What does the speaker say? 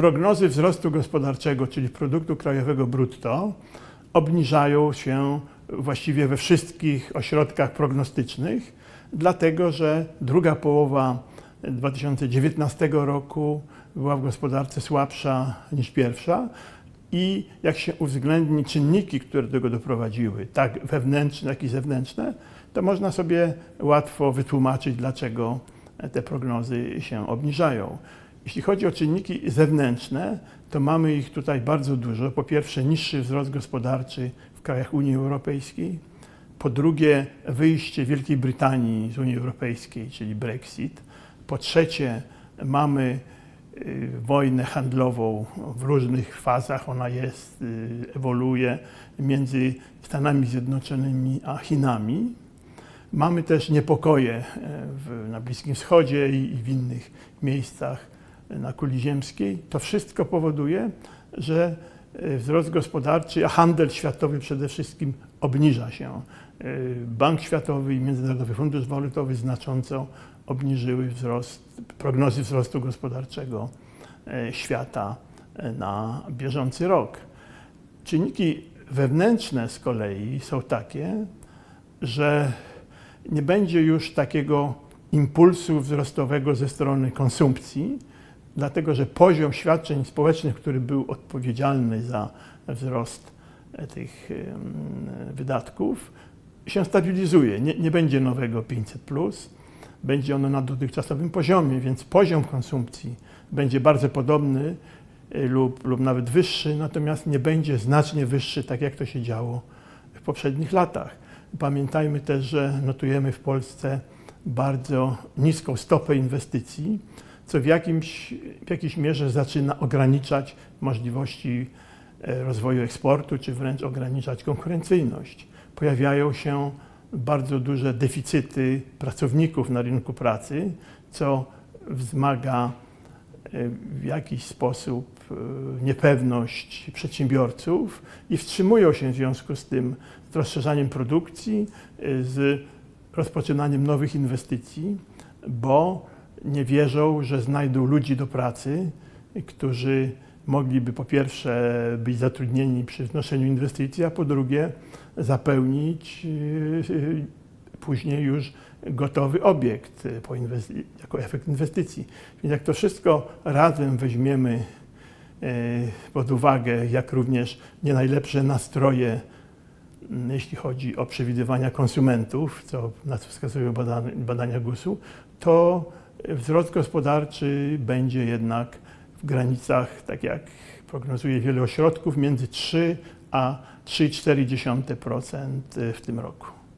prognozy wzrostu gospodarczego, czyli produktu krajowego brutto, obniżają się właściwie we wszystkich ośrodkach prognostycznych, dlatego że druga połowa 2019 roku była w gospodarce słabsza niż pierwsza. I jak się uwzględni czynniki, które do tego doprowadziły, tak wewnętrzne, jak i zewnętrzne, to można sobie łatwo wytłumaczyć, dlaczego te prognozy się obniżają. Jeśli chodzi o czynniki zewnętrzne, to mamy ich tutaj bardzo dużo. Po pierwsze, niższy wzrost gospodarczy w krajach Unii Europejskiej. Po drugie, wyjście Wielkiej Brytanii z Unii Europejskiej, czyli Brexit. Po trzecie, mamy y, wojnę handlową w różnych fazach. Ona jest, y, ewoluuje między Stanami Zjednoczonymi a Chinami. Mamy też niepokoje e, w, na Bliskim Wschodzie i, i w innych miejscach na kuli ziemskiej. To wszystko powoduje, że e, wzrost gospodarczy, a handel światowy przede wszystkim obniża się. E, Bank Światowy i Międzynarodowy Fundusz Walutowy znacząco obniżyły wzrost, prognozy wzrostu gospodarczego e, świata na bieżący rok. Czynniki wewnętrzne z kolei są takie, że nie będzie już takiego impulsu wzrostowego ze strony konsumpcji, dlatego że poziom świadczeń społecznych, który był odpowiedzialny za wzrost e, tych wydatków, się stabilizuje. Nie, nie będzie nowego 500, będzie ono na dotychczasowym poziomie, więc poziom konsumpcji będzie bardzo podobny e, lub, lub nawet wyższy, natomiast nie będzie znacznie wyższy, tak jak to się działo w poprzednich latach. Pamiętajmy też, że notujemy w Polsce bardzo niską stopę inwestycji, co w, jakimś, w jakiejś mierze zaczyna ograniczać możliwości e, rozwoju eksportu, czy wręcz ograniczać konkurencyjność. Pojawiają się bardzo duże deficyty pracowników na rynku pracy, co wzmaga e, w jakiś sposób e, niepewność przedsiębiorców i wstrzymują się w związku z tym z rozszerzaniem produkcji, z rozpoczynaniem nowych inwestycji, bo nie wierzą, że znajdą ludzi do pracy, którzy mogliby po pierwsze być zatrudnieni przy wnoszeniu inwestycji, a po drugie zapełnić yy, później już gotowy obiekt jako efekt inwestycji. Więc jak to wszystko razem weźmiemy yy, pod uwagę, jak również nie najlepsze nastroje, jeśli chodzi o przewidywania konsumentów, co, na co wskazują badania, badania GUS-u, to wzrost gospodarczy będzie jednak w granicach, tak jak prognozuje wiele ośrodków, między 3 a 3,4% w tym roku.